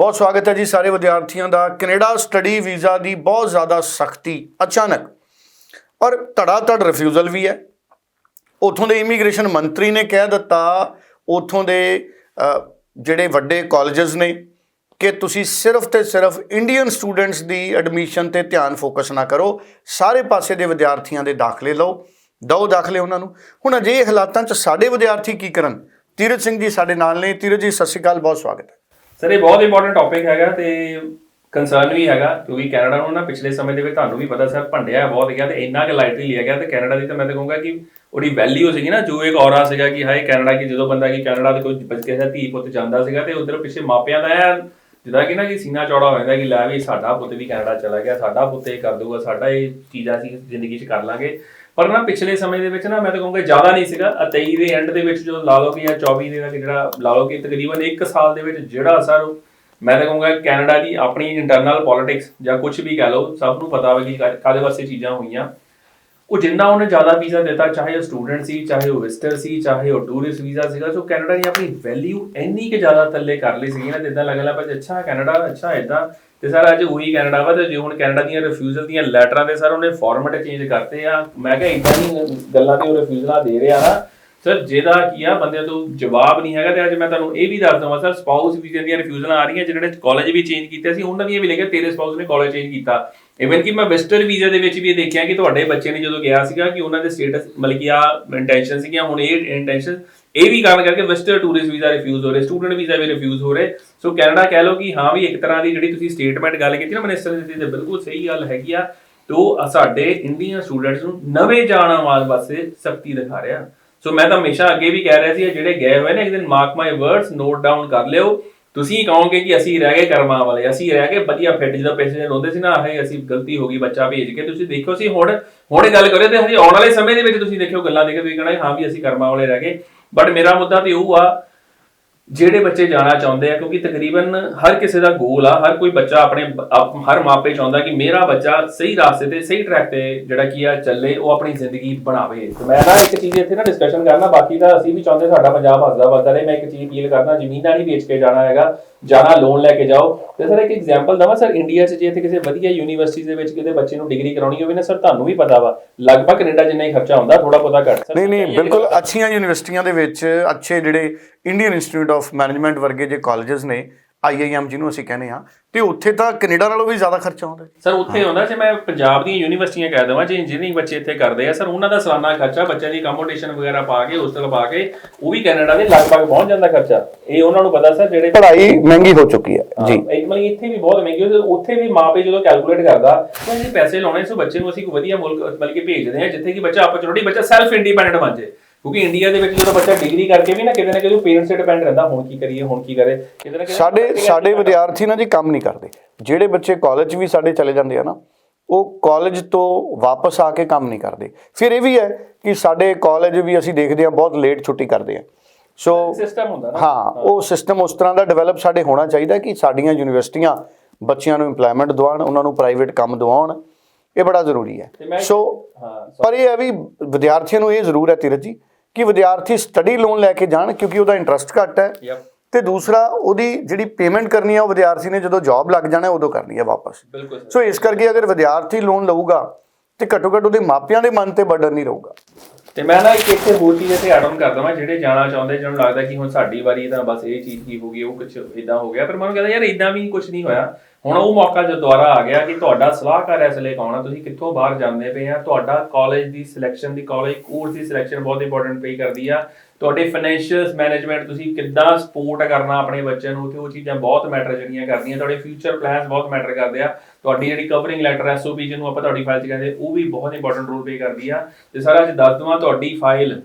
ਬਹੁਤ ਸਵਾਗਤ ਹੈ ਜੀ ਸਾਰੇ ਵਿਦਿਆਰਥੀਆਂ ਦਾ। ਕੈਨੇਡਾ ਸਟੱਡੀ ਵੀਜ਼ਾ ਦੀ ਬਹੁਤ ਜ਼ਿਆਦਾ ਸਖਤੀ ਅਚਾਨਕ। ਔਰ ਧੜਾ ਧੜ ਰਿਫਿਊਜ਼ਲ ਵੀ ਹੈ। ਉਥੋਂ ਦੇ ਇਮੀਗ੍ਰੇਸ਼ਨ ਮੰਤਰੀ ਨੇ ਕਹਿ ਦਿੱਤਾ, ਉਥੋਂ ਦੇ ਜਿਹੜੇ ਵੱਡੇ ਕਾਲਜਸ ਨੇ ਕਿ ਤੁਸੀਂ ਸਿਰਫ ਤੇ ਸਿਰਫ ਇੰਡੀਅਨ ਸਟੂਡੈਂਟਸ ਦੀ ਐਡਮਿਸ਼ਨ ਤੇ ਧਿਆਨ ਫੋਕਸ ਨਾ ਕਰੋ। ਸਾਰੇ ਪਾਸੇ ਦੇ ਵਿਦਿਆਰਥੀਆਂ ਦੇ ਦਾਖਲੇ ਲਓ। ਦਿਓ ਦਾਖਲੇ ਉਹਨਾਂ ਨੂੰ। ਹੁਣ ਅਜਿਹੇ ਹਾਲਾਤਾਂ 'ਚ ਸਾਡੇ ਵਿਦਿਆਰਥੀ ਕੀ ਕਰਨ? ਤੀਰਥ ਸਿੰਘ ਜੀ ਸਾਡੇ ਨਾਲ ਨੇ। ਤੀਰਥ ਜੀ, ਸਤਿ ਸ਼੍ਰੀ ਅਕਾਲ। ਬਹੁਤ ਸਵਾਗਤ ਹੈ। ਸਰ, ਇਹ ਬਹੁਤ ਇੰਪੋਰਟੈਂਟ ਟੌਪਿਕ ਹੈਗਾ ਤੇ ਕੰਸਰਨ ਵੀ ਹੈਗਾ, ਕਿਉਂਕਿ ਕੈਨੇਡਾ ਨੂੰ ਨਾ ਪਿਛਲੇ ਸਮੇਂ ਦੇ ਵਿੱਚ ਤੁਹਾਨੂੰ ਵੀ ਪਤਾ ਸਰ ਭੰਡਿਆ ਬਹੁਤ ਗਿਆ ਤੇ ਇੰਨਾ ਕਿ ਲਾਈਟਲੀ ਲਿਆ ਗਿਆ ਤੇ ਕੈਨੇਡਾ ਦੀ ਤਾਂ ਮੈਂ ਤਾਂ ਕਹੂੰਗਾ ਕਿ ਉਹਦੀ ਵੈਲਿਊ ਸੀਗੀ ਨਾ, ਜੋ ਇੱਕ ਔਰਾ ਸੀਗਾ ਕਿ ਹਾਏ ਕੈਨੇਡਾ ਕੀ ਜਦੋਂ ਬੰਦਾ ਕਿ ਕੈਨੇਡਾ ਦੇ ਕੋਈ ਬੱਚੇ ਦਾ ਧੀ ਪੁੱਤ ਜਾਂਦਾ ਸੀਗਾ ਤੇ ਉਧਰ ਪਿੱਛੇ ਮਾਪਿਆਂ ਦਾ ਐਨ ਜਿੱਦਾਂ ਕਿ ਨਾ ਕਿ ਸੀਨਾ ਚੌੜਾ ਹੋ ਜਾਂਦਾ ਕਿ ਲੈ ਵੀ ਸਾਡਾ ਪੁੱਤ ਵੀ ਕੈਨੇਡਾ ਚਲਾ ਗਿਆ, ਸਾਡਾ ਪੁੱਤ ਇਹ ਕਰ ਦੂਗਾ ਸਾਡਾ ਇਹ ਚੀਜ਼ਾਂ ਅਸੀਂ ਜ਼ਿੰਦਗੀ 'ਚ ਕਰ ਲਾਂਗੇ। ਪਰ ਨਾ ਪਿਛਲੇ ਸਮੇਂ ਦੇ ਵਿੱਚ ਨਾ ਮੈਂ ਤਾਂ ਕਹੂੰਗਾ ਜ਼ਿਆਦਾ ਨਹੀਂ ਸੀਗਾ, ਆਹ 23 ਦੇ ਐਂਡ ਦੇ ਵਿੱਚ ਜਦੋਂ ਲਾ ਲਓ ਕਿ ਜਾਂ 24 ਦੇ ਵਿੱਚ ਜਿਹੜਾ ਲਾ ਲਓ ਕਿ ਤਕਰੀਬਨ 1 ਸਾਲ ਦੇ ਵਿੱਚ ਜਿਹੜਾ ਅਸਰ, ਮੈਂ ਤਾਂ ਕਹੂੰਗਾ ਕੈਨੇਡਾ ਦੀ ਆਪਣੀ ਇੰਟਰਨਲ ਪੋਲਿਟਿਕਸ ਜਾਂ ਕੁਝ ਵੀ ਕਹਿ ਲਓ, ਸਭ ਨੂੰ ਪਤਾ ਹੋਵੇ ਕਿ ਕਾ- ਕਾਹਦੇ ਵਾਸਤੇ ਚੀਜ਼ਾਂ ਹੋਈਆਂ। ਉਹ ਜਿੰਨਾ ਉਹਨੇ ਜ਼ਿਆਦਾ ਵੀਜ਼ਾ ਦਿੱਤਾ, ਚਾਹੇ ਉਹ ਸਟੂਡੈਂਟ ਸੀ, ਚਾਹੇ ਉਹ ਵਿਜ਼ਟਰ ਸੀ, ਚਾਹੇ ਉਹ ਟੂਰਿਸਟ ਵੀਜ਼ਾ ਸੀਗਾ, ਸੋ ਕੈਨੇਡਾ ਨੇ ਆਪਣੀ ਵੈਲਿਊ ਇੰਨੀ ਕਿ ਜ਼ਿਆਦਾ ਥੱਲੇ ਕਰ ਲਈ ਸੀ ਨਾ ਜਿੱਦਾਂ ਲੱਗਦਾ ਪਰ ਅੱਛਾ, ਕੈਨੇਡਾ, ਅੱਛਾ ਇਦਾਂ ਤੇ ਸਰ, ਅੱਜ ਉਹੀ ਕੈਨੇਡਾ ਵਾ, ਤੇ ਜੇ ਹੁਣ ਕੈਨੇਡਾ ਦੀਆਂ ਰਿਫਿਊਜ਼ਲ ਦੀਆਂ ਲੈਟਰਾਂ ਦੇ ਸਰ, ਉਹਨੇ ਫਾਰਮੈਟ ਚੇਂਜ ਕਰਤੇ ਆ। ਮੈਂ ਕਿਹਾ ਇਦਾਂ ਹੀ ਗੱਲਾਂ ਤੇ ਉਹ ਰਿਫਿਊਜ਼ਲਾਂ ਦੇ ਰਿਹਾ ਨਾ। ਸਰ ਜਿਹਦਾ ਕੀ ਆ ਬੰਦਿਆਂ ਤੋਂ ਜਵਾਬ ਨਹੀਂ ਹੈਗਾ ਤੇ ਅੱਜ ਮੈਂ ਤੁਹਾਨੂੰ ਇਹ ਵੀ ਦੱਸ ਦਵਾਂ ਸਰ ਸਪਾਊਸ ਵੀਜ਼ੇ ਦੀਆਂ ਰਿਫਿਊਜ਼ਲਾਂ ਆ ਰਹੀਆਂ ਜਿਹੜੇ ਕਾਲਜ ਵੀ ਚੇਂਜ ਕੀਤੇ ਸੀ, ਉਹਨਾਂ ਦੀਆਂ ਵੀ ਲਿਖਿਆ ਤੇਰੇ ਸਪਾਊਸ ਨੇ ਕਾਲਜ ਚੇਂਜ ਕੀਤਾ। ਇਵਨ ਕਿ ਮੈਂ ਵੈਸਟਰ ਵੀਜ਼ੇ ਦੇ ਵਿੱਚ ਵੀ ਇਹ ਦੇਖਿਆ ਕਿ ਤੁਹਾਡੇ ਬੱਚੇ ਨੇ ਜਦੋਂ ਗਿਆ ਸੀਗਾ ਕਿ ਉਹਨਾਂ ਦੇ ਸਟੇਟਸ ਮਤਲਬ ਕਿ ਆ ਇੰਟੈਂਸ਼ਨ ਸੀਗੀਆਂ, ਹੁਣ ਇਹ ਇੰਟੈਂਸ਼ਨ ਇਹ ਵੀ ਕਾਰਨ ਕਰਕੇ ਵੈਸਟਰ ਟੂਰਿਸਟ ਵੀਜ਼ਾ ਰਿਫਿਊਜ਼ ਹੋ ਰਹੇ ਸਟੂਡੈਂਟ ਵੀਜ਼ਾ ਵੀ ਰਿਫਿਊਜ਼ ਹੋ ਰਹੇ। ਸੋ ਕੈਨੇਡਾ ਕਹਿ ਲਓ ਕਿ ਹਾਂ ਵੀ ਇੱਕ ਤਰ੍ਹਾਂ ਦੀ ਜਿਹੜੀ ਤੁਸੀਂ ਸਟੇਟਮੈਂਟ ਗੱਲ ਕੀਤੀ ਨਾ ਮਿਨਿਸਟਰ ਦੀ ਬਿਲਕੁਲ ਸਹੀ ਗੱਲ ਹੈਗੀ ਆ। ਤੋ ਸਾਡੇ ਇੰਡੀਅਨ ਸਟੂਡੈਂਟਸ ਨੂੰ ਨਵੇਂ ਜਾਣ ਆਵਾਜ਼ ਵਾਸਤੇ ਸਖਤੀ ਦਿਖਾ ਰਿਹਾ। ਸੋ ਮੈਂ ਤਾਂ ਹਮੇਸ਼ਾ ਅੱਗੇ ਵੀ ਕਹਿ ਰਿਹਾ ਸੀ ਜਿਹੜੇ ਗਏ ਹੋਏ ਨੇ, ਇੱਕ ਦਿਨ mark my words note down ਕਰ ਲਿਓ। ਤੁਸੀਂ ਕਹੋਗੇ ਕਿ ਅਸੀਂ ਰਹਿ ਗਏ ਕਰਮਾਂ ਵਾਲੇ, ਅਸੀਂ ਰਹਿ ਗਏ ਵਧੀਆ ਫਿੱਟ ਜਦੋਂ ਪੈਸੇ ਰੋਂਦੇ ਸੀ ਨਾ ਹੈ ਅਸੀਂ ਗਲਤੀ ਹੋ ਗਈ, ਬੱਚਾ ਭੇਜ ਕੇ। ਤੁਸੀਂ ਦੇਖੋ ਸੀ, ਹੁਣ ਹੁਣ ਇਹ ਗੱਲ ਕਰਿਓ ਤੇ ਹਜੇ ਆਉਣ ਵਾਲੇ ਸਮੇਂ ਦੇ ਵਿੱਚ ਤੁਸੀਂ ਦੇਖਿਓ ਗੱਲਾਂ ਦੇਖੇ ਤੁਸੀਂ ਕਹਣਾ, ਹਾਂ ਵੀ ਅਸੀਂ ਕਰਮਾਂ ਵਾਲੇ ਰਹਿ ਗਏ। ਬਟ ਮੇਰਾ ਮੁੱਦਾ ਤੇ ਉਹ ਆ ਜਿਹੜੇ ਬੱਚੇ ਜਾਣਾ ਚਾਹੁੰਦੇ ਆ, ਕਿਉਂਕਿ ਤਕਰੀਬਨ ਹਰ ਕਿਸੇ ਦਾ ਗੋਲ ਆ, ਹਰ ਕੋਈ ਬੱਚਾ ਆਪਣੇ ਹਰ ਮਾਪੇ ਚਾਹੁੰਦਾ ਕਿ ਮੇਰਾ ਬੱਚਾ ਸਹੀ ਰਾਸਤੇ ਤੇ, ਸਹੀ ਟਰੈਕ ਤੇ ਜਿਹੜਾ ਕੀ ਆ, ਚੱਲੇ, ਉਹ ਆਪਣੀ ਜ਼ਿੰਦਗੀ ਬਣਾਵੇ। ਤੇ ਮੈਂ ਨਾ ਇੱਕ ਚੀਜ਼ ਇੱਥੇ ਨਾ ਡਿਸਕਸ਼ਨ ਕਰਨਾ, ਬਾਕੀ ਤਾਂ ਅਸੀਂ ਵੀ ਚਾਹੁੰਦੇ ਸਾਡਾ ਪੰਜਾਬ ਹੱਸਦਾ ਵੱਧਦਾ ਰਹੇ। ਮੈਂ ਇੱਕ ਚੀਜ਼ ਅਪੀਲ ਕਰਦਾ, ਜ਼ਮੀਨਾਂ ਨਹੀਂ ਵੇਚ ਕੇ ਜਾਣਾ ਹੈਗਾ, ਜਾਣਾ ਲੋਨ ਲੈ ਕੇ ਜਾਓ। ਤੇ ਸਰ ਇੱਕ ਐਗਜ਼ਾਮਪਲ ਦਵਾਂ, ਸਰ ਇੰਡੀਆ 'ਚ ਜੇ ਇੱਥੇ ਕਿਸੇ ਵਧੀਆ ਯੂਨੀਵਰਸਿਟੀ ਦੇ ਵਿੱਚ ਕਿਤੇ ਬੱਚੇ ਨੂੰ ਡਿਗਰੀ ਕਰਾਉਣੀ ਹੋਵੇ ਨਾ, ਸਰ ਤੁਹਾਨੂੰ ਵੀ ਪਤਾ ਵਾ, ਲਗਭਗ ਕੈਨੇਡਾ ਜਿੰਨਾ ਹੀ ਖਰਚਾ ਹੁੰਦਾ ਥੋੜਾ ਬਹੁਤਾ ਘੱਟ, ਸਰ। ਨਹੀਂ ਨਹੀਂ, ਬਿਲਕੁਲ ਅੱਛੀਆਂ ਯੂਨੀਵਰਸਿਟੀਆਂ ਦੇ ਵਿੱਚ ਅੱਛੇ ਜਿਹੜੇ ਇੰਡੀਅਨ ਇੰਸਟੀਚਿਊਟ ਆਫ ਮੈਨੇਜਮੈਂਟ ਵਰਗੇ ਜੇ ਕਾਲਜਸ ਨੇ ਆਈਆਈਐਮ ਜਿਹਨੂੰ ਅਸੀਂ ਕਹਿੰਦੇ ਆ ਤੇ ਉੱਥੇ ਤਾਂ ਕੈਨੇਡਾ ਨਾਲੋਂ ਵੀ ਜ਼ਿਆਦਾ ਖਰਚਾ ਆਉਂਦਾ ਹੈ। ਸਰ ਉੱਥੇ ਹੁੰਦਾ ਜੇ ਮੈਂ ਪੰਜਾਬ ਦੀਆਂ ਯੂਨੀਵਰਸਿਟੀਆਂ ਕਹਿ ਦਵਾਂ ਜੇ ਇੰਜੀਨੀਅਰਿੰਗ ਬੱਚੇ ਇੱਥੇ ਕਰਦੇ ਆ ਸਰ ਉਹਨਾਂ ਦਾ ਸਾਲਾਨਾ ਖਰਚਾ ਬੱਚਿਆਂ ਦੀ ਅਕਮੋਡੇਸ਼ਨ ਵਗੈਰਾ ਪਾ ਕੇ ਹੋਸਟਲ ਪਾ ਕੇ ਉਹ ਵੀ ਕੈਨੇਡਾ ਦੇ ਲਗਭਗ ਪਹੁੰਚ ਜਾਂਦਾ ਖਰਚਾ। ਇਹ ਉਹਨਾਂ ਨੂੰ ਪਤਾ ਸਰ ਜਿਹੜੇ ਪੜ੍ਹਾਈ ਮਹਿੰਗੀ ਹੋ ਚੁੱਕੀ ਹੈ। ਜੀ। ਇੱਕ ਮਤਲਬ ਇੱਥੇ ਵੀ ਬਹੁਤ ਮਹਿੰਗੀ ਹੋ ਉੱਥੇ ਵੀ ਮਾਪੇ ਜਦੋਂ ਕੈਲਕੂਲੇਟ ਕਰਦਾ ਤਾਂ ਇਹ ਪੈਸੇ ਲਾਉਣੇ ਸੋ ਬੱਚੇ ਨੂੰ ਅਸੀਂ ਕੋਈ ਵਧੀਆ ਮੁਲਕ ਮਤਲਬ ਕਿ ਭੇਜਦੇ ਆ ਜਿੱਥੇ ਕਿ ਬੱਚਾ ਆਪਰਚੁਨਿਟੀ ਬੱਚਾ ਸੈਲਫ ਇੰਡੀਪੈਂਡੈਂਟ ਬਣ ਜਾਏ। ਕਿਉਂਕਿ ਇੰਡੀਆ ਦੇ ਵਿੱਚ ਜਦੋਂ ਬੱਚਾ ਡਿਗਰੀ ਕਰਕੇ ਵੀ ਨਾ ਕਿਤੇ ਨਾ ਕਿਤੇ ਪੇਰੈਂਟਸ ਤੇ ਡਿਪੈਂਡ ਰਹਿੰਦਾ ਹੁਣ ਕੀ ਕਰੀਏ ਹੁਣ ਕੀ ਕਰੇ ਕਿਤੇ ਨਾ ਕਿਤੇ ਸਾਡੇ ਸਾਡੇ ਵਿਦਿਆਰਥੀ ਨਾ ਜੀ ਕੰਮ ਨਹੀਂ ਕਰਦੇ। ਜਿਹੜੇ ਬੱਚੇ ਕਾਲਜ ਵੀ ਸਾਡੇ ਚਲੇ ਜਾਂਦੇ ਆ ਨਾ ਉਹ ਕਾਲਜ ਤੋਂ ਵਾਪਸ ਆ ਕੇ ਕੰਮ ਨਹੀਂ ਕਰਦੇ। ਫਿਰ ਇਹ ਵੀ ਹੈ ਕਿ ਸਾਡੇ ਕਾਲਜ ਵੀ ਅਸੀਂ ਦੇਖਦੇ ਹਾਂ ਬਹੁਤ ਲੇਟ ਛੁੱਟੀ ਕਰਦੇ ਆ। ਸੋ ਸਿਸਟਮ ਹੁੰਦਾ ਨਾ। ਹਾਂ ਉਹ ਸਿਸਟਮ ਉਸ ਤਰ੍ਹਾਂ ਦਾ ਡਿਵੈਲਪ ਸਾਡੇ ਹੋਣਾ ਚਾਹੀਦਾ ਕਿ ਸਾਡੀਆਂ ਯੂਨੀਵਰਸਿਟੀਆਂ ਬੱਚਿਆਂ ਨੂੰ ਏਮਪਲੋਇਮੈਂਟ ਦਿਵਾਉਣ ਉਹਨਾਂ ਨੂੰ ਪ੍ਰਾਈਵੇਟ ਕੰਮ ਦਿਵਾਉਣ। ਇਹ ਬੜਾ ਜ਼ਰੂਰੀ ਹੈ। ਸੋ ਪਰ ਇਹ ਹੈ ਵੀ ਵਿਦਿਆਰਥੀਆਂ ਨੂੰ ਇਹ ਜ਼ਰੂਰ ਹੈ ਤੀਰਥ ਜੀ ਕਿ ਵਿਦਿਆਰਥੀ ਸਟੱਡੀ ਲੋਨ ਲੈ ਕੇ ਜਾਣ ਕਿਉਂਕਿ ਉਹਦਾ ਇੰਟਰਸਟ ਘੱਟ ਹੈ। ਤੇ ਦੂਸਰਾ ਉਹਦੀ ਜਿਹੜੀ ਪੇਮੈਂਟ ਕਰਨੀ ਹੈ ਉਹ ਵਿਦਿਆਰਥੀ ਨੇ ਜਦੋਂ ਜੌਬ ਲੱਗ ਜਾਣਾ ਉਦੋਂ ਕਰਨੀ ਹੈ ਵਾਪਸ। ਸੋ ਇਸ ਕਰਕੇ ਅਗਰ ਵਿਦਿਆਰਥੀ ਲੋਨ ਲਊਗਾ ਤੇ ਘੱਟੋ ਘੱਟ ਉਹਦੇ ਮਾਪਿਆਂ ਦੇ ਮਨ ਤੇ ਬਰਡਨ ਨਹੀਂ ਰਹੂਗਾ। ਤੇ ਮੈਂ ਨਾ ਇੱਕ ਇੱਥੇ ਹੋਰ ਚੀਜ਼ ਇੱਥੇ ਐਡ ਆਨ ਕਰ ਦਵਾਂ ਜਿਹੜੇ ਜਾਣਾ ਚਾਹੁੰਦੇ ਜਿਹਨਾਂ ਨੂੰ ਲੱਗਦਾ ਕਿ ਹੁਣ ਸਾਡੀ ਵਾਰੀ ਤਾਂ ਬਸ ਇਹ ਚੀਜ਼ ਕੀ ਹੋ ਗਈ ਉਹ ਕੁਝ ਇਦਾਂ ਹੋ ਗਿਆ। ਪਰ ਮੈਨੂੰ ਕਹਿੰਦਾ ਯਾਰ ਇਦਾਂ ਵੀ ਕੁਝ ਨਹੀਂ ਹੋਇਆ। ਹੁਣ ਉਹ ਮੌਕਾ ਜਦ ਦੁਬਾਰਾ ਆ ਗਿਆ ਕਿ ਤੁਹਾਡਾ ਸਲਾਹਕਾਰ ਇਸ ਲਈ ਕੌਣ ਆ? ਤੁਸੀਂ ਕਿੱਥੋਂ ਬਾਹਰ ਜਾਂਦੇ ਪਏ ਆ? ਤੁਹਾਡਾ ਕਾਲਜ ਦੀ ਸਿਲੈਕਸ਼ਨ ਦੀ ਕਾਲਜ ਕੋਰਸ ਦੀ ਸਿਲੈਕਸ਼ਨ ਬਹੁਤ ਇੰਪੋਰਟੈਂਟ ਪੇ ਕਰਦੀ ਆ। ਤੁਹਾਡੇ ਫਾਈਨੈਂਸ਼ੀਅਲ ਮੈਨੇਜਮੈਂਟ ਤੁਸੀਂ ਕਿੱਦਾਂ ਸਪੋਰਟ ਕਰਨਾ ਆਪਣੇ ਬੱਚਿਆਂ ਨੂੰ? ਕਿ ਉਹ ਚੀਜ਼ਾਂ ਬਹੁਤ ਮੈਟਰ ਜਿਹੜੀਆਂ ਕਰਦੀਆਂ। ਤੁਹਾਡੇ ਫਿਊਚਰ ਪਲਾਨਸ ਬਹੁਤ ਮੈਟਰ ਕਰਦੇ ਆ। ਤੁਹਾਡੀ ਜਿਹੜੀ ਕਵਰਿੰਗ ਲੈਟਰ ਐਸਓਪੀ ਜਿਹਨੂੰ ਆਪਾਂ ਤੁਹਾਡੀ ਫਾਈਲ 'ਚ ਕਹਿੰਦੇ, ਉਹ ਵੀ ਬਹੁਤ ਇੰਪੋਰਟੈਂਟ ਰੋਲ ਪੇ ਕਰਦੀ ਆ। ਤੇ ਸਾਰਾ, ਅੱਜ ਦੱਸ ਦਵਾਂ ਤੁਹਾਡੀ ਫਾਈਲ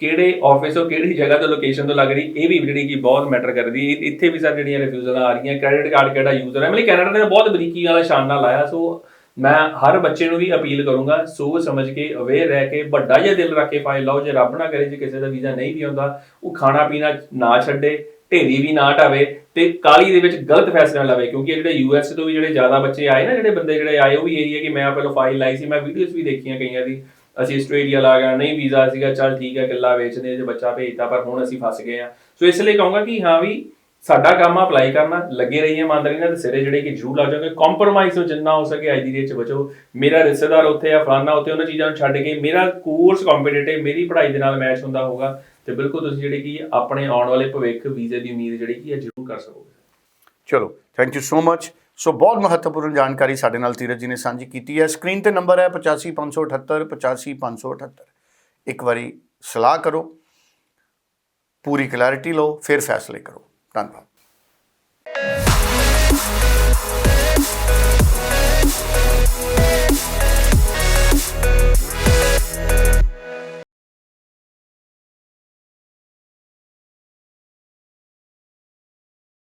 ਕਿਹੜੇ ਆਫਿਸ ਤੋਂ, ਕਿਹੜੀ ਜਗ੍ਹਾ ਤੋਂ ਲੋਕੇਸ਼ਨ ਤੋਂ ਲੱਗ ਰਹੀ, ਇਹ ਵੀ ਜਿਹੜੀ ਕਿ ਬਹੁਤ ਮੈਟਰ ਕਰਦੀ ਹੈ। ਇੱਥੇ ਵੀ ਸਰ ਜਿਹੜੀਆਂ ਰਿਫਿਊਜ਼ਲ ਆ ਰਹੀਆਂ ਕ੍ਰੈਡਿਟ ਕਾਰਡ ਕਿਹੜਾ ਯੂਜ਼ਰ ਹੈ ਮਤਲਬ ਕੈਨੇਡਾ ਨੇ ਬਹੁਤ ਬਰੀਕੀ ਵਾਲਾ ਸ਼ਾਨ ਨਾਲ ਲਾਇਆ, ਸੋ ਮੈਂ ਹਰ ਬੱਚੇ ਨੂੰ ਵੀ ਅਪੀਲ ਕਰੂੰਗਾ, ਸੋਚ ਸਮਝ ਕੇ ਅਵੇਅਰ ਰਹਿ ਕੇ, ਵੱਡਾ ਜਿਹਾ ਦਿਲ ਰੱਖ ਕੇ ਫਾਈਲ ਲਾਓ, ਜੇ ਰੱਬ ਨਾ ਕਰੇ, ਜੇ ਕਿਸੇ ਦਾ ਵੀਜ਼ਾ ਨਹੀਂ ਵੀ ਆਉਂਦਾ, ਉਹ ਖਾਣਾ ਪੀਣਾ ਨਾ ਛੱਡੇ, ਢੇਰੀ ਵੀ ਨਾ ਢਾਵੇ ਤੇ ਕਾਲੀ ਦੇ ਵਿੱਚ ਗਲਤ ਫੈਸਲਾ ਲਵੇ, ਕਿਉਂਕਿ ਇਹ ਜਿਹੜੇ ਯੂਐਸ ਤੋਂ ਵੀ ਜਿਹੜੇ ਜ਼ਿਆਦਾ ਬੱਚੇ ਆਏ ਨਾ, ਜਿਹੜੇ ਬੰਦੇ ਜਿਹੜੇ ਆਏ, ਉਹ ਵੀ ਇਹੀ ਹੈ ਕਿ ਮੈਂ ਪਹਿਲਾਂ ਫਾਈਲ ਲਾਈ ਸੀ, ਮੈਂ ਵੀਡੀਓਜ਼ ਵੀ ਦੇਖੀਆਂ ਕਈਆਂ ਦੀ ਅਸੀਂ ਆਸਟ੍ਰੇਲੀਆ ਲਾ ਗਏ ਨਹੀਂ ਵੀਜ਼ਾ ਸੀਗਾ, ਚੱਲ ਠੀਕ ਹੈ, ਕਿੱਲਾ ਵੇਚਦੇ, ਜੇ ਬੱਚਾ ਭੇਜਤਾ, ਪਰ ਹੁਣ ਅਸੀਂ ਫਸ ਗਏ ਆ ਸੋ ਇਸ ਲਈ ਕਹੂੰਗਾ ਕਿ ਹਾਂ ਵੀ ਸਾਡਾ ਕੰਮ ਆ ਅਪਲਾਈ ਕਰਨਾ, ਲੱਗੇ ਰਹੀਏ ਇਮਾਨਦਾਰੀ ਨਾਲ ਤੇ ਸਿਰੇ ਜਿਹੜੇ ਕਿ ਜ਼ਰੂਰ ਲਾ ਜਾਓਗੇ ਕੰਪਰੋਮਾਈਜ਼ ਤੋਂ ਜਿੰਨਾ ਹੋ ਸਕੇ, ਅੱਜ ਦੀ ਡੇਟ 'ਚ ਬਚੋ। ਮੇਰਾ ਰਿਸ਼ਤੇਦਾਰ ਉੱਥੇ ਆ, ਫਲਾਨਾ, ਉੱਥੇ ਉਹਨਾਂ ਚੀਜ਼ਾਂ ਨੂੰ ਛੱਡ ਕੇ, ਮੇਰਾ ਕੋਰਸ ਕੰਪੀਟੀਟਿਵ ਮੇਰੀ ਪੜ੍ਹਾਈ ਦੇ ਨਾਲ ਮੈਚ ਹੁੰਦਾ ਹੋਊਗਾ, ਤੇ ਬਿਲਕੁਲ ਤੁਸੀਂ ਜਿਹੜੇ ਕਿ ਆਪਣੇ ਆਉਣ ਵਾਲੇ ਭਵਿੱਖ, ਵੀਜ਼ੇ ਦੀ ਉਮੀਦ ਜਿਹੜੀ ਕਿ ਇਹ ਜ਼ਰੂਰ ਕਰ ਸਕੋਗੇ। ਚਲੋ ਥੈਂਕ ਯੂ ਸੋ ਮੱਚ ਸੋ ਬਹੁਤ ਮਹੱਤਵਪੂਰਨ ਜਾਣਕਾਰੀ ਸਾਡੇ ਨਾਲ ਤੀਰਜ ਜੀ ਨੇ ਸਾਂਝੀ ਕੀਤੀ ਹੈ ਸਕਰੀਨ ਤੇ ਨੰਬਰ ਹੈ 85578 85578 ਇੱਕ ਵਾਰੀ ਸਲਾਹ ਕਰੋ ਪੂਰੀ ਕਲੈਰਿਟੀ ਲਓ ਫਿਰ ਫੈਸਲੇ ਕਰੋ ਧੰਨਵਾਦ